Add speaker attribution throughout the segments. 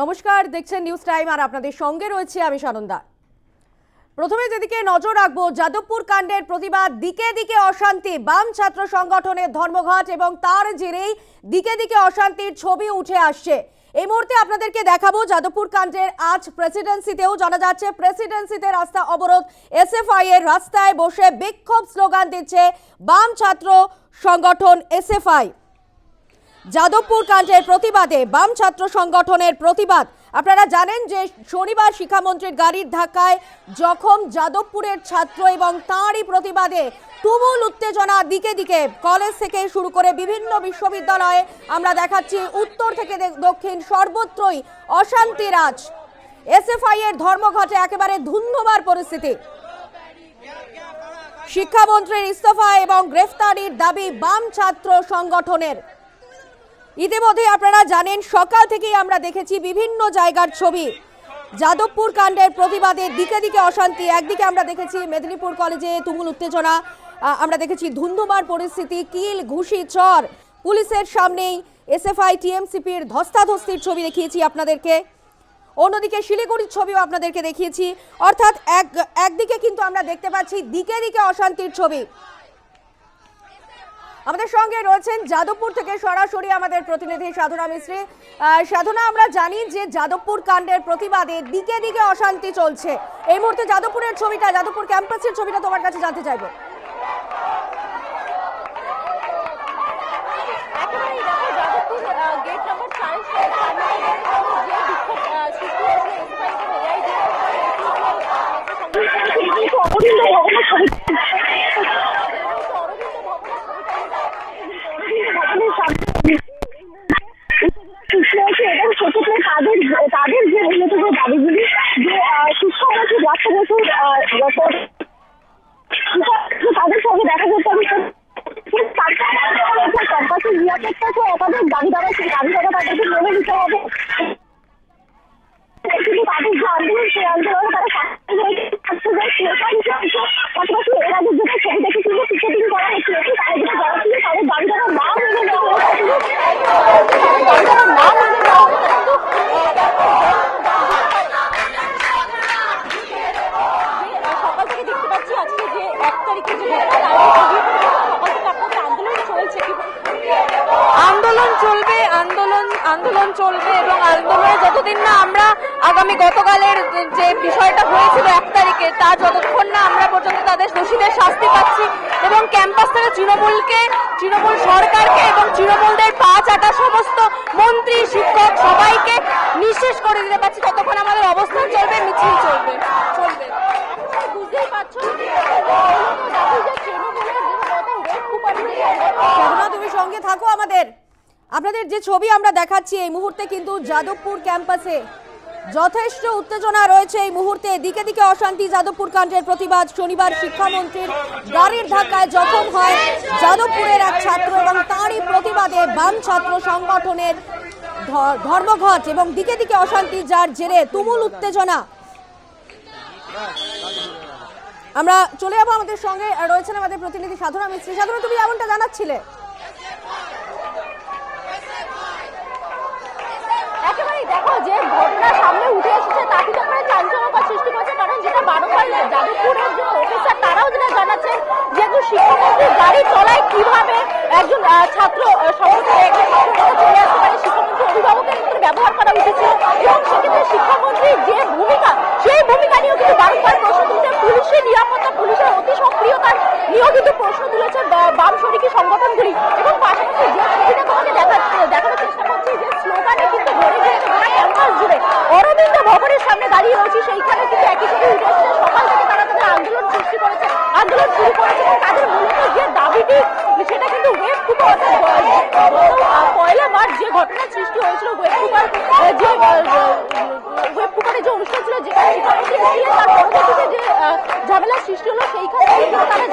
Speaker 1: নমস্কার, দেখছেন news time আর আপনাদের সঙ্গে রয়েছে আমি সানন্দা প্রথমে যেদিকে নজর রাখব, যাদবপুর কাণ্ডের প্রতিবাদ, দিকে দিকে অশান্তি, বাম ছাত্র সংগঠনের ধর্মঘট এবং তার জেরেই দিকে দিকে অশান্তির ছবি উঠে আসছে। এই মুহূর্তে আপনাদেরকে দেখাবো যাদবপুর কাণ্ডের আজ প্রেসিডেন্সিতেও জানা যাচ্ছে, প্রেসিডেন্সিতে রাস্তা অবরোধ, এসএফআই এর রাস্তায় বসে বিক্ষোভ স্লোগান দিচ্ছে বাম ছাত্র সংগঠন এসএফআই। যাদবপুর কাণ্ডের প্রতিবাদে বাম ছাত্র সংগঠনের প্রতিবাদ। আপনারা জানেন যে শনিবার শিক্ষামন্ত্রীর গাড়ির ধাক্কায় জখম যাদবপুরের ছাত্র এবং তাঁরই প্রতিবাদে তুমুল উত্তেজনা দিকে দিকে। কলেজ থেকে শুরু করে বিভিন্ন বিশ্ববিদ্যালয়ে আমরা দেখাচ্ছি উত্তর থেকে দক্ষিণ সর্বত্রই অশান্তি রাজ। এসএফআই এর ধর্মঘটে একেবারে ধুন্ধুমার পরিস্থিতি। শিক্ষামন্ত্রীর ইস্তফা এবং গ্রেফতারির দাবি বাম ছাত্র সংগঠনের। ইতিমধ্যে আপনারা জানেন, সকাল থেকেই আমরা দেখেছি বিভিন্ন জায়গার ছবি। যাদবপুর কাণ্ডের প্রতিবাদে দিকে দিকে অশান্তি। একদিকে আমরা দেখেছি মেদিনীপুর কলেজে তুমুল উত্তেজনা আমরা দেখেছি ধুন্ধুমার পরিস্থিতি, কিল, ঘুষি, চর। পুলিশের সামনেই এসএফআই, টিএমসিপির ধস্তাধস্তির ছবি দেখিয়েছি আপনাদেরকে। অন্যদিকে শিলিগুড়ির ছবিও আপনাদেরকে দেখিয়েছি। অর্থাৎ এক, একদিকে কিন্তু আমরা দেখতে পাচ্ছি দিকে দিকে অশান্তির ছবি। আমাদের সঙ্গে রয়েছেন যাদবপুর থেকে সরাসরি আমাদের প্রতিনিধি সাধনা আহ, সাধনা আমরা জানি যে যাদবপুর কাণ্ডের প্রতিবাদে দিকে দিকে অশান্তি চলছে। এই মুহূর্তে যাদবপুরের ছবিটা যাদবপুর ক্যাম্পাসের ছবিটা তোমার কাছে জানতে চাইব
Speaker 2: একেবারেই দেখো যাদবপুর আহ, গেট নম্বর চারের সামনে যে বিক্ষোভ আহ, সৃষ্টি হয়েছিল এসএফআই কে এআই দিয়ে অরবিন্দ ভবনের
Speaker 3: সৃষ্টি হয়েছে এবং সেক্ষেত্রে তাদের তাদের যে মূলত যে দাবিগুলি যে আহ, শিক্ষামন্ত্রী বর্ষ বছর আহ, গত- তাদের সঙ্গে দেখা যেত আমি ক্যাম্পাসের নিরাপত্তা তো একাধিক দাবি দাবা সেই দাবি দাবা তাদেরকে মেনে নিতে হবে। কিন্তু তাদের যে আন্দোলন সেই আন্দোলনে তারা সাক্ষী হয়েছে, ছাত্র যে স্লোগান চলছে, পাশাপাশি এর আগে যেটা ছবি দেখেছিল কিছুদিন করা হয়েছিল তারা যেটা জানাচ্ছিল তাদের দাবি দাবা না মেনে নেওয়া হয়েছিল
Speaker 2: দাবি দাবা না মেনে নেওয়া হচ্ছে কিন্তু যে সকাল থেকে দেখতে পাচ্ছি আজকে যে এক তারিখে যে ঘটনা তার আগে সকাল থেকে আপনাদের আন্দোলন চলছে কি
Speaker 4: আন্দোলন চলবে আন্দোলন চলবে এবং আন্দোলনে যতদিন না আমরা আগামী গতকালের যে বিষয়টা হয়েছিল এক তারিখে, তা যতক্ষণ না আমরা পর্যন্ত তাদের দোষীদের শাস্তি পাচ্ছি এবং ক্যাম্পাস থেকে তৃণমূলকে, তৃণমূল সরকারকে এবং তৃণমূলদের পা চাটা সমস্ত মন্ত্রী, শিক্ষক সবাইকে নিঃশেষ করে দিতে পারছি। ততক্ষণ আমাদের অবস্থান চলবে, মিছিল চলবে চলবে।
Speaker 1: তুমি সঙ্গে থাকো আমাদের। আপনাদের যে ছবি আমরা দেখাচ্ছি এই মুহূর্তে কিন্তু যাদবপুর ক্যাম্পাসে যথেষ্ট উত্তেজনা রয়েছে এই মুহূর্তে। দিকে দিকে অশান্তি, যাদবপুর কাণ্ডের প্রতিবাদ। শনিবার শিক্ষামন্ত্রীর গাড়ির ধাক্কায় জখম হয় যাদবপুরের এক ছাত্র এবং তারই প্রতিবাদে বাম ছাত্র সংগঠনের ধর্মঘট এবং দিকে দিকে অশান্তি যার জেরে তুমুল উত্তেজনা। আমরা চলে যাব আমাদের সঙ্গে। রয়েছেন আমাদের প্রতিনিধি সাধনা মিস্ত্রি। সাধনা, তুমি এমনটা জানাচ্ছিলে
Speaker 2: একেবারেই দেখো যে ঘটনা সামনে উঠে এসেছে তা কিন্তু একেবারে চাঞ্চল্যকর সৃষ্টি করছে কারণ যেটা বারবার যাদবপুরের যে অফিসার তারাও যেটা জানাচ্ছেন যে একজন শিক্ষামন্ত্রীর গাড়ি চলায় কীভাবে একজন আহ, ছাত্র আহ, সমস্ত একটা ছাত্র নেতা চলে আসতে পারে শিক্ষামন্ত্রী অভিভাবকের মতো ব্যবহার করা উচিত ছিল এবং সেক্ষেত্রে শিক্ষামন্ত্রীর যে ভূমিকা সেই ভূমিকা বারংবার প্রশ্ন তুলছে। পুলিশের নিরাপত্তা, পুলিশের অতি সক্রিয়তার নিয়েও প্রশ্ন তুলেছে বাম শরিকি সংগঠনগুলি। এবং পাশাপাশি যে ছবিটা তোমাকে দেখা দেখানোর চেষ্টা করছি যে স্লোগানে কিন্তু ভরে গিয়েছে গোটা ক্যাম্পাস জুড়ে অরবিন্দ ভবনের সামনে দাঁড়িয়ে রয়েছি। সেইখানে কিন্তু একই ছবি উঠে সকাল থেকে তারা তাদের আন্দোলন সৃষ্টি করেছে। আন্দোলন শুরু করেছে এবং তাদের মূলত যে দাবিটি, সেটা কিন্তু ওয়েব অর্থাৎ পয়লা মার্চ যে ঘটনা সৃষ্টি হয়েছিল ওয়েব কুপার যে কুপারের যে অনুষ্ঠান ছিল যেখানে তার ঝামেলার সৃষ্টি হলো সেইখানে তারা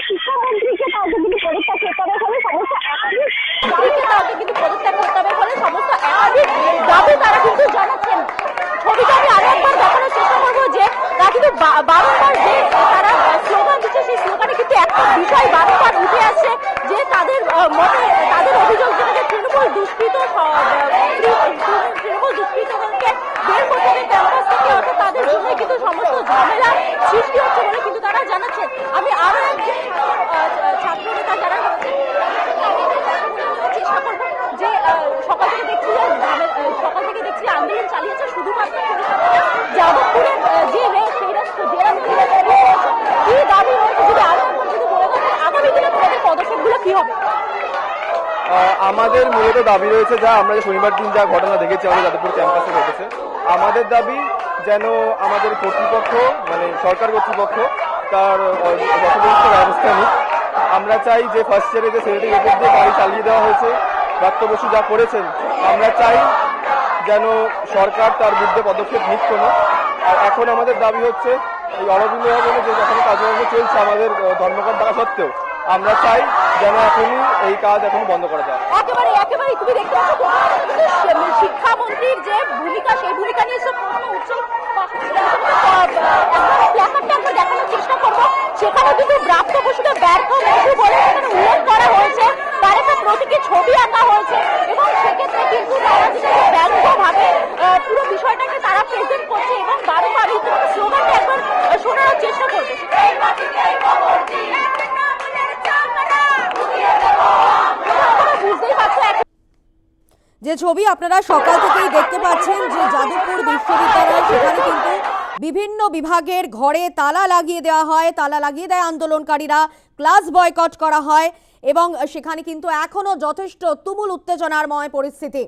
Speaker 3: শিক্ষামন্ত্রীকে তাদের যদি পদত্যাগ করতে হবে ফলে সমস্ত একাধিক
Speaker 2: দাবিকে তাকে কিন্তু পদত্যাগ করতে হবে ফলে সমস্ত একাধিক দাবি তারা কিন্তু জানাচ্ছেন ছবিটা আমি আরও একবার দেখানোর চেষ্টা করব যে তারা কিন্তু বা- বারংবার যে তারা স্লোগান দিচ্ছে সেই স্লোগানে কিন্তু একটা তাদের আহ, মতে তাদের অভিযোগ যেটাকে তৃণমূল দুষ্কৃত স- আহ, তৃ- তৃণমূল দুষ্কৃতদেরকে বের করতে হবে ক্যাম্পাস থেকে অর্থাৎ তাদের জন্য কিন্তু সমস্ত ঝামেলা সৃষ্টি হচ্ছে বলে কিন্তু তারা জানাচ্ছেন আমি আরও একজন ছাত্র নেতা যারা রয়েছেন চেষ্টা করব যে আহ, সকাল থেকে দেখছি যে ঝামে- আহ, সকাল থেকে দেখছি যে আন্দোলন চালিয়েছে শুধুমাত্র পরিষেবা যাদবপুরের আহ, যে রেট সেই রেট যে রাত থেকে শুরু হয়েছে, কি দাবি রয়েছে যদি আরও একবার যদি বলে দেন আগামী দিনে তোমাদের পদক্ষেপগুলো কি হবে
Speaker 5: আহ, আমাদের মূলত দাবি রয়েছে যা আমরা শনিবার দিন যা ঘটনা দেখেছি আমাদের যাদবপুর ক্যাম্পাসে ঘটেছে, আমাদের দাবি যেন আমাদের কর্তৃপক্ষ মানে সরকার কর্তৃপক্ষ তার ব্যবস্থা নিক। আমরা চাই যে ফার্স্ট ইয়ারে যে ছেলেটির উপর দিয়ে গাড়ি চালিয়ে দেওয়া হয়েছে প্রাপ্ত বসু যা করেছেন, আমরা চাই যেন সরকার তার বিরুদ্ধে পদক্ষেপ নিক কোনো। আর এখন আমাদের দাবি হচ্ছে, এই অরবিন্দ ভবনে যে যখন কাজকর্ম চলছে আমাদের ধর্মঘট থাকা সত্ত্বেও আমরা চাই যেন এখনই এই কাজ এখন বন্ধ করা যায়।
Speaker 2: একেবারে একেবারে, তুমি দেখতে শিক্ষামন্ত্রীর যে ভূমিকা, সেই ভূমিকা নিয়ে সব দেখানোর চেষ্টা করব। সেখানে ব্যর্থ উল্লেখ করা হয়েছে। তার ছবি আঁকা হয়েছে ব্যঙ্গভাবে পুরো বিষয়টাকে তারা করছে এবং শোনানোর চেষ্টা করবে আপনারা বুঝতেই পারছ এক
Speaker 1: যে ছবি আপনারা সকাল থেকেই দেখতে পাচ্ছেন যে যাদবপুর বিশ্ববিদ্যালয়, সেখানে কিন্তু বিভিন্ন বিভাগের ঘরে তালা লাগিয়ে দেওয়া হয়, তালা লাগিয়ে দেয় আন্দোলনকারীরা, ক্লাস বয়কট করা হয় এবং সেখানে কিন্তু এখনও যথেষ্ট তুমুল উত্তেজনার ময় পরিস্থিতি।